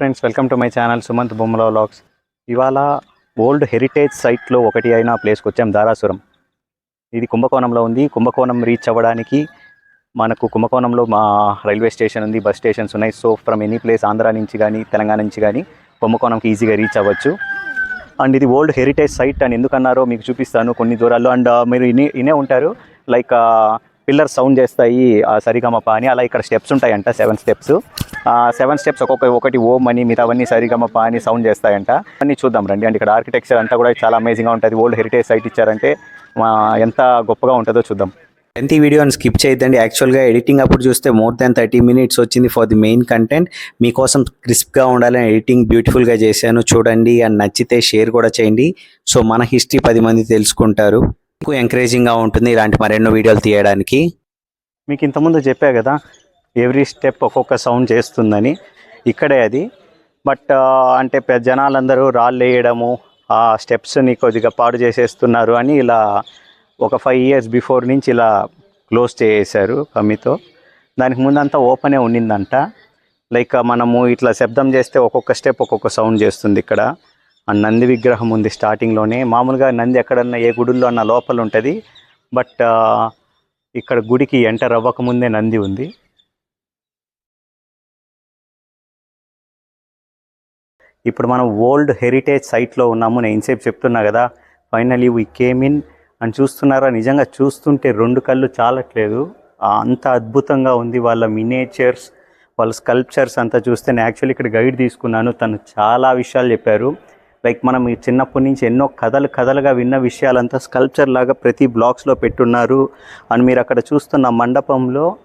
Friends welcome to my channel Sumanth Bommala vlogs ఇవాళ old heritage సైట్లో ఒకటి అయిన ప్లేస్కి వచ్చాం దారాసురం. ఇది కుంభకోణంలో ఉంది. కుంభకోణం రీచ్ అవ్వడానికి మనకు కుంభకోణంలో మా రైల్వే స్టేషన్ ఉంది బస్ స్టేషన్స్ ఉన్నాయి. So from any place Andhra నుంచి కానీ తెలంగాణ నుంచి కానీ కుంభకోణంకి ఈజీగా రీచ్ అవ్వచ్చు. అండ్ ఇది ఓల్డ్ హెరిటేజ్ సైట్ అని ఎందుకన్నారో మీకు చూపిస్తాను కొన్ని దూరాల్లో. అండ్ uh, మీరు ఇనే ఇనే ఉంటారు. లైక్ uh, పిల్లర్స్ సౌండ్ చేస్తాయి సరిగమప అని. అలా ఇక్కడ స్టెప్స్ ఉంటాయంట సెవెన్ స్టెప్స్. సెవెన్ స్టెప్స్ ఒక్కొక్క ఒకటి ఓం అని మిగతావన్నీ సరిగమప అని సౌండ్ చేస్తాయంట. అన్నీ చూద్దాం రండి. అంటే ఇక్కడ ఆర్కిటెక్చర్ అంతా కూడా చాలా అమేజింగ్గా ఉంటుంది. ఓల్డ్ హెరిటేజ్ సైట్ ఇచ్చారంటే ఎంత గొప్పగా ఉంటుందో చూద్దాం. ఎంత వీడియోని స్కిప్ చేయొద్దండి. యాక్చువల్గా ఎడిటింగ్ అప్పుడు చూస్తే మోర్ దాన్ థర్టీ మినిట్స్ వచ్చింది ఫర్ ది మెయిన్ కంటెంట్ మీకోసం క్రిస్ప్గా ఉండాలని ఎడిటింగ్ బ్యూటిఫుల్గా చేశాను. చూడండి అండ్ నచ్చితే షేర్ కూడా చేయండి. సో మన హిస్టరీ పది మంది తెలుసుకుంటారు. మీకు ఎంకరేజింగ్గా ఉంటుంది ఇలాంటి మరెన్నో వీడియోలు తీయడానికి. మీకు ఇంతకుముందు చెప్పా కదా ఎవ్రీ స్టెప్ ఒక్కొక్క సౌండ్ చేస్తుందని. ఇక్కడే అది. బట్ uh, అంటే జనాలందరూ రాళ్ళు వేయడము ఆ స్టెప్స్ని కొద్దిగా పాడు చేసేస్తున్నారు అని ఇలా ఒక ఫైవ్ ఇయర్స్ బిఫోర్ నుంచి ఇలా క్లోజ్ చేసేసారు కమ్మితో దానికి ముందంతా ఓపెనే ఉండిందంట లైక్ మనము ఇట్లా శబ్దం చేస్తే ఒక్కొక్క స్టెప్ ఒక్కొక్క సౌండ్ చేస్తుంది ఇక్కడ. నంది విగ్రహం ఉంది స్టార్టింగ్లోనే మామూలుగా నంది ఎక్కడన్నా ఏ గుడుల్లో అన్న లోపల ఉంటుంది. బట్ ఇక్కడ గుడికి ఎంటర్ అవ్వకముందే నంది ఉంది. ఇప్పుడు మనం ఓల్డ్ హెరిటేజ్ సైట్లో ఉన్నాము. నేను ఇన్సేపు చెప్తున్నా కదా ఫైనలీ వీ కేమ్ ఇన్ అని చూస్తున్నారా? నిజంగా చూస్తుంటే రెండు కళ్ళు చాలట్లేదు. అంత అద్భుతంగా ఉంది వాళ్ళ మినేచర్స్ వాళ్ళ స్కల్ప్చర్స్ అంతా చూస్తే. నేను యాక్చువల్లీ ఇక్కడ గైడ్ తీసుకున్నాను. తను చాలా విషయాలు చెప్పారు. లైక్ మనం చిన్నప్పటి నుంచి ఎన్నో కథలు కథలుగా విన్న విషయాలంతా స్కల్ప్చర్ లాగా ప్రతి బ్లాక్స్లో పెట్టున్నారు. అని మీరు అక్కడ చూస్తున్న మండపంలో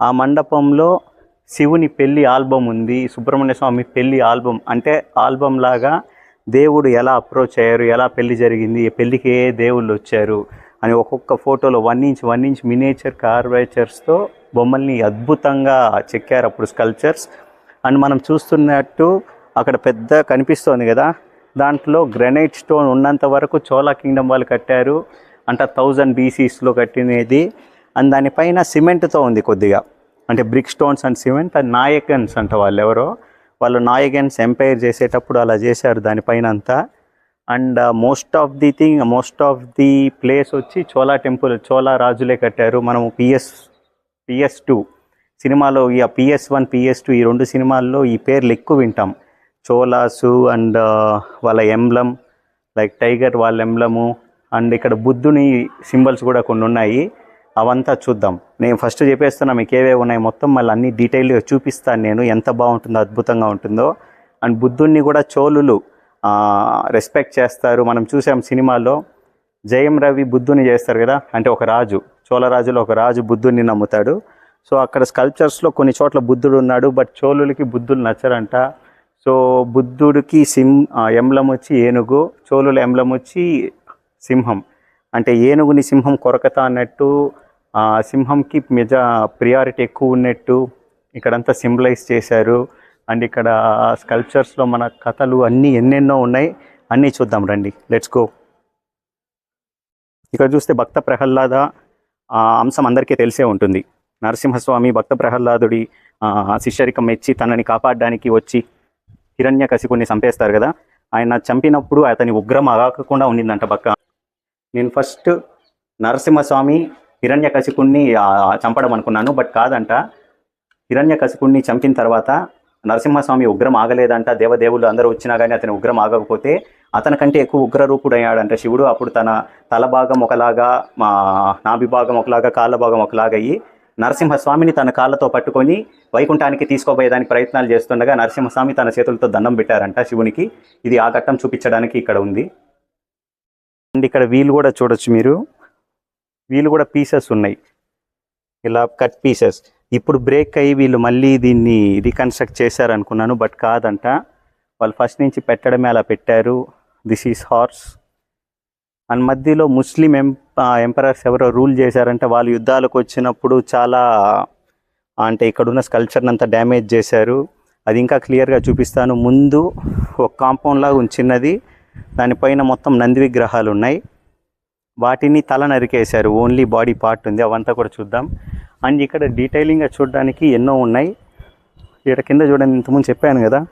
ఆ మండపంలో శివుని పెళ్ళి ఆల్బమ్ ఉంది సుబ్రహ్మణ్య స్వామి పెళ్ళి ఆల్బమ్. అంటే ఆల్బమ్ లాగా దేవుడు ఎలా అప్రోచ్ అయ్యారు ఎలా పెళ్ళి జరిగింది పెళ్ళికి ఏ దేవుళ్ళు వచ్చారు అని ఒక్కొక్క ఫోటోలో one inch one inch miniature కార్వేచర్స్తో బొమ్మల్ని అద్భుతంగా చెక్కారు అప్పుడు స్కల్చర్స్ అండ్ మనం చూస్తున్నట్టు అక్కడ పెద్ద కనిపిస్తోంది కదా దాంట్లో గ్రనైట్ స్టోన్ ఉన్నంత వరకు చోళా కింగ్డమ్ వాళ్ళు కట్టారు. అంటే థౌజండ్ బీసీస్లో కట్టినది. అండ్ దానిపైన సిమెంట్తో ఉంది కొద్దిగా. అంటే brick stones and cement and నాయకన్స్ అంట వాళ్ళు ఎవరో వాళ్ళు నాయకన్స్ ఎంపైర్ చేసేటప్పుడు అలా చేశారు దానిపైన అంతా. And most of the thing most of the place వచ్చి చోళా టెంపుల్ చోళా రాజులే కట్టారు. మనము పిఎస్ పిఎస్ టూ సినిమాలో ఈ పిఎస్ వన్ పిఎస్ టూ ఈ రెండు సినిమాల్లో ఈ పేర్లు ఎక్కువ వింటాం. చోలాసు అండ్ వాళ్ళ ఎంబ్లం లైక్ టైగర్ వాళ్ళ ఎంబ్లము అండ్ ఇక్కడ బుద్ధుని సింబల్స్ కూడా కొన్ని ఉన్నాయి. అవంతా చూద్దాం. నేను ఫస్ట్ చెప్పేస్తున్నా మీకు ఏవే ఉన్నాయి మొత్తం మళ్ళీ అన్ని డీటెయిల్గా చూపిస్తాను నేను ఎంత బాగుంటుందో అద్భుతంగా ఉంటుందో. అండ్ బుద్ధుణ్ణి కూడా చోళులు రెస్పెక్ట్ చేస్తారు. మనం చూసాం సినిమాలో జయం రవి బుద్ధుని చేస్తారు కదా అంటే ఒక రాజు చోళరాజులో ఒక రాజు బుద్ధుని నమ్ముతాడు. సో అక్కడ స్కల్ప్చర్స్లో కొన్ని చోట్ల బుద్ధుడు ఉన్నాడు బట్ చోళులకి బుద్ధులు నచ్చరంట. సో బుద్ధుడికి సిం ఎంలం వచ్చి ఏనుగు చోళుల ఎంలం వచ్చి సింహం. అంటే ఏనుగుని సింహం కొరకత అన్నట్టు సింహంకి మెజ ప్రియారిటీ ఎక్కువ ఉన్నట్టు ఇక్కడంతా సింబలైజ్ చేశారు. అండ్ ఇక్కడ స్కల్ప్చర్స్లో మన కథలు అన్నీ ఎన్నెన్నో ఉన్నాయి. అన్నీ చూద్దాం రండి. Let's go. ఇక్కడ చూస్తే భక్త ప్రహ్లాద అంశం అందరికీ తెలిసే ఉంటుంది. నరసింహస్వామి భక్త ప్రహ్లాదుడి శిష్యరికం మెచ్చి తనని కాపాడడానికి వచ్చి హిరణ్య కసికుని చంపేస్తారు కదా. ఆయన చంపినప్పుడు అతని ఉగ్రం ఆగకుండా ఉండిందంట పక్క నేను ఫస్ట్ నరసింహస్వామి హిరణ్య కసికుణ్ణి చంపడం అనుకున్నాను బట్ కాదంట. హిరణ్య కసికుణ్ణి చంపిన తర్వాత నరసింహస్వామి ఉగ్రం ఆగలేదంట. దేవదేవులు అందరూ వచ్చినా కానీ అతని ఉగ్రం ఆగకపోతే అతనికంటే ఎక్కువ ఉగ్రరూపుడు అయ్యాడంట శివుడు. అప్పుడు తన తల భాగం ఒకలాగా మా నాభి భాగం ఒకలాగా కాళ్ళ భాగం ఒకలాగా అయ్యి నరసింహస్వామిని తన కాళ్ళతో పట్టుకొని వైకుంఠానికి తీసుకోబోయేదానికి ప్రయత్నాలు చేస్తుండగా నరసింహస్వామి తన చేతులతో దండం పెట్టారంట శివునికి. ఇది ఆ ఘట్టం చూపించడానికి ఇక్కడ ఉంది. అండ్ ఇక్కడ వీలు కూడా చూడొచ్చు మీరు. వీళ్ళు కూడా పీసెస్ ఉన్నాయి. ఇలా కట్ పీసెస్. ఇప్పుడు బ్రేక్ అయ్యి వీళ్ళు మళ్ళీ దీన్ని రీకన్స్ట్రక్ట్ చేశారనుకున్నాను బట్ కాదంట. వాళ్ళు ఫస్ట్ నుంచి పెట్టడమే అలా పెట్టారు. This is horse. అండ్ మధ్యలో ముస్లిం ఎం ఎంపరర్స్ ఎవరో రూల్ చేశారంటే వాళ్ళు యుద్ధాలకు వచ్చినప్పుడు చాలా అంటే ఇక్కడున్న స్కల్చర్ని అంతా డ్యామేజ్ చేశారు. అది ఇంకా క్లియర్గా చూపిస్తాను. ముందు ఒక కాంపౌండ్ లాగా ఉంచినది దానిపైన మొత్తం నంది విగ్రహాలు ఉన్నాయి. వాటిని తల నరికేశారు. ఓన్లీ బాడీ పార్ట్ ఉంది. అవంతా కూడా చూద్దాం. అండ్ ఇక్కడ డీటెయిలింగ్గా చూడడానికి ఎన్నో ఉన్నాయి. ఇక్కడ కింద చూడండి. ఇంతకుముందు చెప్పాను కదా.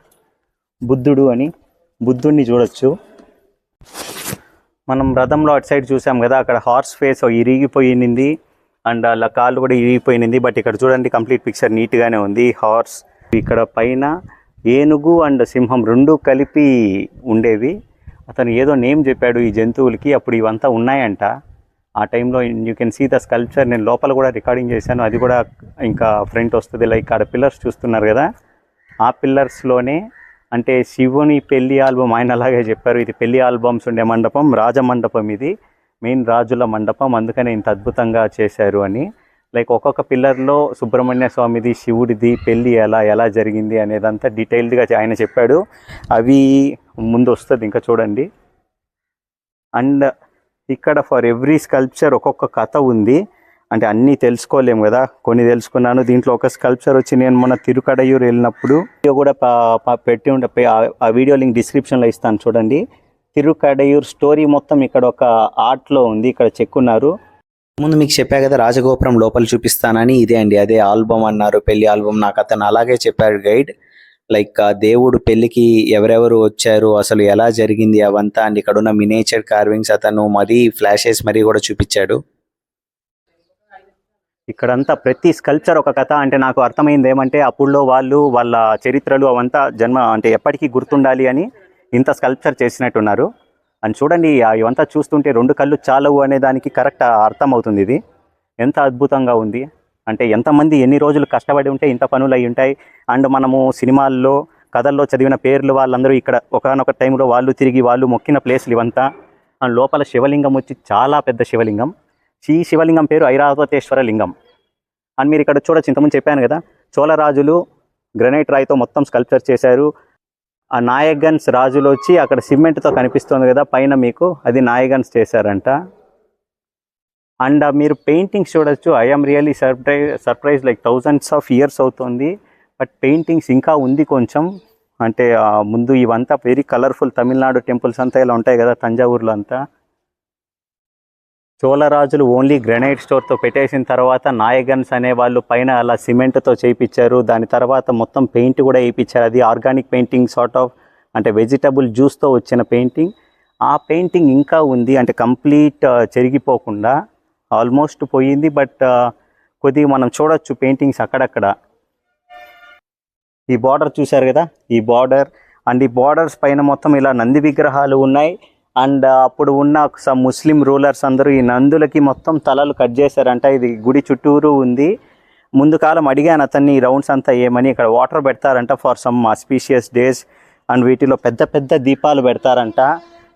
బుద్ధుడు అని. బుద్ధుడిని చూడొచ్చు. మనం రథంలో అటు సైడ్ చూసాం కదా అక్కడ హార్స్ ఫేస్ ఇరిగిపోయింది అండ్ అలా కాళ్ళు కూడా ఇరిగిపోయింది బట్ ఇక్కడ చూడండి కంప్లీట్ పిక్చర్ నీట్గానే ఉంది. హార్స్ ఇక్కడ పైన ఏనుగు అండ్ సింహం రెండు కలిపి ఉండేవి. అతను ఏదో నేమ్ చెప్పాడు ఈ జంతువులకి. అప్పుడు ఇవంతా ఉన్నాయంట. ఆ టైంలో you can see the sculpture నేను లోపల కూడా రికార్డింగ్ చేశాను. అది కూడా ఇంకా ఫ్రంట్ వస్తుంది. లైక్ ఆడ పిల్లర్స్ చూస్తున్నారు కదా. ఆ పిల్లర్స్లోనే అంటే శివుని పెళ్ళి ఆల్బమ్ ఆయన అలాగే చెప్పారు. ఇది పెళ్ళి ఆల్బమ్స్ ఉండే మండపం రాజమండపం ఇది. మెయిన్ రాజుల మండపం. అందుకనే ఇంత అద్భుతంగా చేశారు అని. లైక్ ఒక్కొక్క పిల్లర్లో సుబ్రహ్మణ్య స్వామిది శివుడిది పెళ్ళి ఎలా ఎలా జరిగింది అనేదంతా డీటెయిల్డ్గా ఆయన చెప్పాడు. అవి ముందు వస్తుంది ఇంకా చూడండి. అండ్ ఇక్కడ ఫర్ ఎవ్రీ స్కల్ప్చర్ ఒక్కొక్క కథ ఉంది. అంటే అన్నీ తెలుసుకోలేము కదా. కొన్ని తెలుసుకున్నాను. దీంట్లో ఒక స్కల్ప్చర్ వచ్చి నేను మొన్న తిరుకడయూరు వెళ్ళినప్పుడు వీడియో కూడా పెట్టి ఉండే ఆ- వీడియో లింక్ డిస్క్రిప్షన్లో ఇస్తాను చూడండి. తిరుకడయూర్ స్టోరీ మొత్తం ఇక్కడ ఒక ఆర్ట్లో ఉంది. ఇక్కడ చెక్కున్నారు ముందు మీకు చెప్పా కదా రాజగోపురం లోపల చూపిస్తానని. ఇదే అండి అదే ఆల్బమ్ అన్నారు పెళ్ళి ఆల్బమ్. నాకు అతను అలాగే చెప్పాడు గైడ్ లైక్ దేవుడు పెళ్ళికి ఎవరెవరు వచ్చారు అసలు ఎలా జరిగింది అవంతా. అండ్ ఇక్కడ ఉన్న మినేచర్ కార్వింగ్స్ అతను మరీ ఫ్లాషెస్ మరీ కూడా చూపించాడు. ఇక్కడంతా ప్రతి స్కల్ప్చర్ ఒక కథ అంటే నాకు అర్థమైంది ఏమంటే అప్పుడులో వాళ్ళు వాళ్ళ చరిత్రలు అవంతా జన్మ అంటే ఎప్పటికీ గుర్తుండాలి అని ఇంత స్కల్ప్చర్ చేసినట్టున్నారు. అని చూడండి ఇవంతా చూస్తుంటే రెండు కళ్ళు చాలవు అనే దానికి కరెక్ట్ అర్థం అవుతుంది ఇది. ఎంత అద్భుతంగా ఉంది. అంటే ఎంతమంది ఎన్ని రోజులు కష్టపడి ఉంటే ఇంత పనులు అయి ఉంటాయి. అండ్ మనము సినిమాల్లో కథల్లో చదివిన పేర్లు వాళ్ళందరూ ఇక్కడ ఒకనొక టైంలో వాళ్ళు తిరిగి వాళ్ళు మొక్కిన ప్లేస్లు ఇవంతా. అండ్ లోపల శివలింగం వచ్చి చాలా పెద్ద శివలింగం. ఈ శివలింగం పేరు ఐరావతేశ్వర లింగం. అని మీరు ఇక్కడ చూడొచ్చు ఇంతకుముందు చెప్పాను కదా చోళరాజులు గ్రనైట్ రాయితో మొత్తం స్కల్ప్చర్ చేశారు. ఆ నాయగన్స్ రాజులు వచ్చి అక్కడ సిమెంట్తో కనిపిస్తుంది కదా పైన మీకు అది నాయగన్స్ చేశారంట. అండ్ మీరు పెయింటింగ్స్ చూడొచ్చు I'm really surprise surprise like thousands of years అవుతుంది. బట్ పెయింటింగ్స్ ఇంకా ఉంది కొంచెం. అంటే ముందు ఇవంతా వెరీ కలర్ఫుల్ తమిళనాడు టెంపుల్స్ అంతా ఇలా ఉంటాయి కదా తంజావూరులో అంతా. చోళరాజులు ఓన్లీ గ్రనైట్ స్టోర్తో పెట్టేసిన తర్వాత నాయగన్స్ అనే వాళ్ళు పైన అలా సిమెంట్తో చేయించారు దాని తర్వాత మొత్తం పెయింట్ కూడా వేయించారు. అది ఆర్గానిక్ పెయింటింగ్ సార్ట్ ఆఫ్ అంటే వెజిటబుల్ జ్యూస్తో వచ్చిన పెయింటింగ్. ఆ పెయింటింగ్ ఇంకా ఉంది. అంటే కంప్లీట్ చెరిగిపోకుండా ఆల్మోస్ట్ పోయింది. బట్ కొద్దిగా మనం చూడొచ్చు పెయింటింగ్స్ అక్కడక్కడ. ఈ బార్డర్ చూశారు కదా? ఈ బార్డర్. అండ్ ఈ బార్డర్స్ పైన మొత్తం ఇలా నంది విగ్రహాలు ఉన్నాయి. అండ్ అప్పుడు ఉన్న సమ్ ముస్లిం రూలర్స్ అందరూ ఈ నందులకి మొత్తం తలలు కట్ చేశారంట. ఇది గుడి చుట్టూరు ఉంది. ముందు కాలం అడిగాను అతన్ని ఈ రౌండ్స్ అంతా ఏమని? ఇక్కడ వాటర్ పెడతారంట for some auspicious days. And వీటిలో పెద్ద పెద్ద దీపాలు పెడతారంట.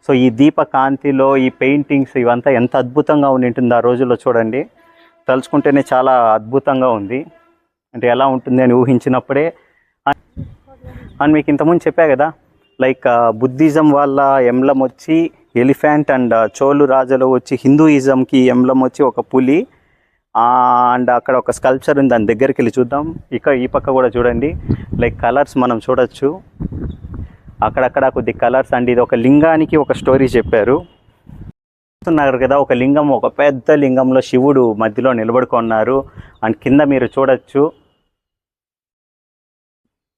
సో ఈ దీప కాంతిలో ఈ పెయింటింగ్స్ ఇవంతా ఎంత అద్భుతంగా ఉండి ఉంటుంది ఆ రోజుల్లో చూడండి. తలుచుకుంటేనే చాలా అద్భుతంగా ఉంది. అంటే ఎలా ఉంటుంది అని ఊహించినప్పుడే. అండ్ మీకు ఇంతకుముందు చెప్పా కదా లైక్ బుద్ధిజం వాళ్ళ ఎంబ్లం వచ్చి ఎలిఫెంట్ అండ్ చోళు రాజులు వచ్చి హిందూయిజంకి ఎంబ్లం వచ్చి ఒక పులి. అండ్ అక్కడ ఒక స్కల్ప్చర్ ఉంది దాని దగ్గరికి వెళ్ళి చూద్దాం. ఇక్కడ ఈ పక్క కూడా చూడండి. లైక్ కలర్స్ మనం చూడొచ్చు. అక్కడక్కడ కొద్ది కలర్స్ అండ్ ఇది ఒక లింగానికి ఒక స్టోరీ చెప్పారు. చూస్తున్నారు కదా ఒక లింగం ఒక పెద్ద లింగంలో శివుడు మధ్యలో నిలబడుకున్నారు. అండ్ కింద మీరు చూడొచ్చు.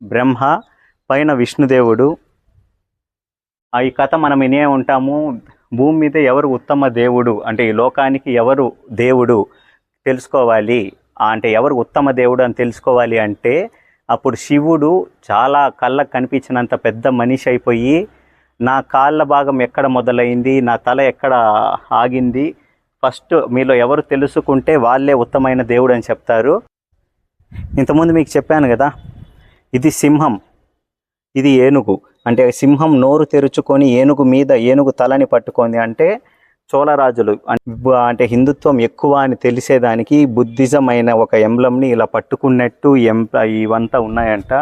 బ్రహ్మ పైన విష్ణుదేవుడు. ఈ కథ మనం వినే ఉంటాము. భూమి మీద ఎవరు ఉత్తమ దేవుడు? అంటే ఈ లోకానికి ఎవరు దేవుడు తెలుసుకోవాలి? అంటే ఎవరు ఉత్తమ దేవుడు అని తెలుసుకోవాలి అంటే అప్పుడు శివుడు చాలా కళ్ళకు కనిపించినంత పెద్ద మనిషి అయిపోయి నా కాళ్ళ భాగం ఎక్కడ మొదలైంది? నా తల ఎక్కడ ఆగింది? ఫస్ట్ మీలో ఎవరు తెలుసుకుంటే వాళ్ళే ఉత్తమైన దేవుడు అని చెప్తారు. ఇంతకుముందు మీకు చెప్పాను కదా ఇది సింహం ఇది ఏనుగు. అంటే సింహం నోరు తెరుచుకొని ఏనుగు మీద ఏనుగు తలని పట్టుకుంది అంటే చోళరాజులు. అంటే హిందుత్వం ఎక్కువ అని తెలిసేదానికి బుద్ధిజం అయిన ఒక ఎంబ్లంని ఇలా పట్టుకున్నట్టు ఎంప్ల ఇవంతా ఉన్నాయంట.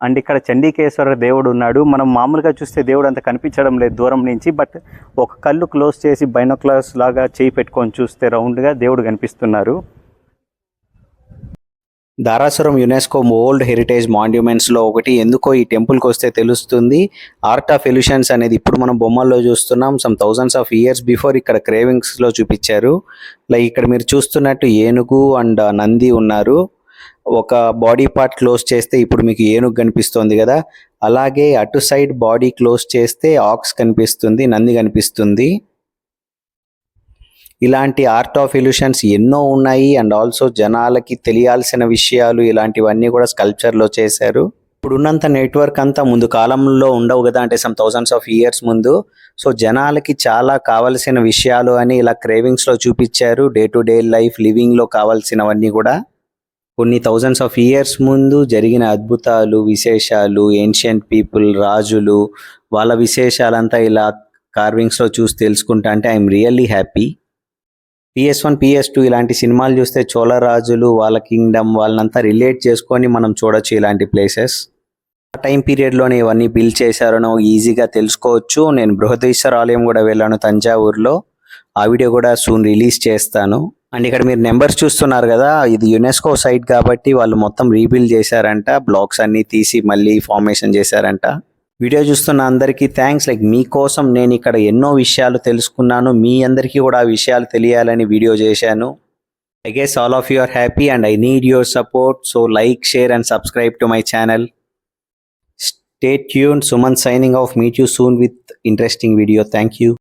అండ్ ఇక్కడ చండీకేశ్వర దేవుడు ఉన్నాడు. మనం మామూలుగా చూస్తే దేవుడు అంత కనిపించడం లేదు దూరం నుంచి బట్ ఒక కళ్ళు క్లోజ్ చేసి బైనోక్లాస్ లాగా చేయి పెట్టుకొని చూస్తే రౌండ్గా దేవుడు కనిపిస్తున్నారు. దారాసురం యునెస్కో ఓల్డ్ హెరిటేజ్ మాన్యుమెంట్స్లో ఒకటి. ఎందుకో ఈ టెంపుల్కి వస్తే తెలుస్తుంది. ఆర్ట్ ఆఫ్ ఎల్యూషన్స్ అనేది ఇప్పుడు మనం బొమ్మల్లో చూస్తున్నాం. Some thousands of years before ఇక్కడ క్రేవింగ్స్లో చూపించారు. లైక్ ఇక్కడ మీరు చూస్తున్నట్టు ఏనుగు అండ్ నంది ఉన్నారు. ఒక బాడీ పార్ట్ క్లోజ్ చేస్తే ఇప్పుడు మీకు ఏనుగు కనిపిస్తుంది కదా. అలాగే అటు సైడ్ బాడీ క్లోజ్ చేస్తే ఆక్స్ కనిపిస్తుంది నంది కనిపిస్తుంది. ఇలాంటి ఆర్ట్ ఆఫ్ ఇల్యూషన్స్ ఎన్నో ఉన్నాయి అండ్ ఆల్సో జనాలకి తెలియాల్సిన విషయాలు ఇలాంటివన్నీ కూడా స్కల్ప్చర్లో చేశారు. ఇప్పుడున్నంత నెట్వర్క్ అంతా ముందు కాలంలో ఉండవు కదా అంటే సమ్ థౌసండ్స్ ఆఫ్ ఇయర్స్ ముందు. సో జనాలకి చాలా కావలసిన విషయాలు అని ఇలా క్రేవింగ్స్లో చూపించారు. డే టు డే లైఫ్ లివింగ్లో కావాల్సినవన్నీ కూడా. కొన్ని థౌజండ్స్ ఆఫ్ ఇయర్స్ ముందు జరిగిన అద్భుతాలు విశేషాలు ఏన్షియంట్ పీపుల్ రాజులు వాళ్ళ విశేషాలంతా ఇలా కార్వింగ్స్లో చూసి తెలుసుకుంటా అంటే I'm really happy PS one PS two ఇలాంటి సినిమాలు చూస్తే చోళరాజులు వాళ్ళ కింగ్డమ్ వాళ్ళనంతా రిలేట్ చేసుకొని మనం చూడొచ్చు ఇలాంటి ప్లేసెస్. ఆ టైం పీరియడ్లోనే ఇవన్నీ బిల్డ్ చేశారనో ఈజీగా తెలుసుకోవచ్చు. నేను బృహదీశ్వర ఆలయం కూడా వెళ్ళాను తంజావూరులో. ఆ వీడియో కూడా సూన్ రిలీజ్ చేస్తాను. అండ్ ఇక్కడ మీరు నెంబర్స్ చూస్తున్నారు కదా ఇది యునెస్కో సైట్ కాబట్టి వాళ్ళు మొత్తం రీబిల్డ్ చేశారంట. బ్లాక్స్ అన్నీ తీసి మళ్ళీ ఫార్మేషన్ చేశారంట. వీడియో చూస్తున్న అందరికీ థ్యాంక్స్ లైక్ మీకోసం నేను ఇక్కడ ఎన్నో విషయాలు తెలుసుకున్నాను. మీ అందరికీ కూడా ఆ విషయాలు తెలియాలని వీడియో చేశాను. I guess all of you are happy and I need your support so like share and subscribe to my channel stay tune Suman signing off meet you soon with interesting video thank you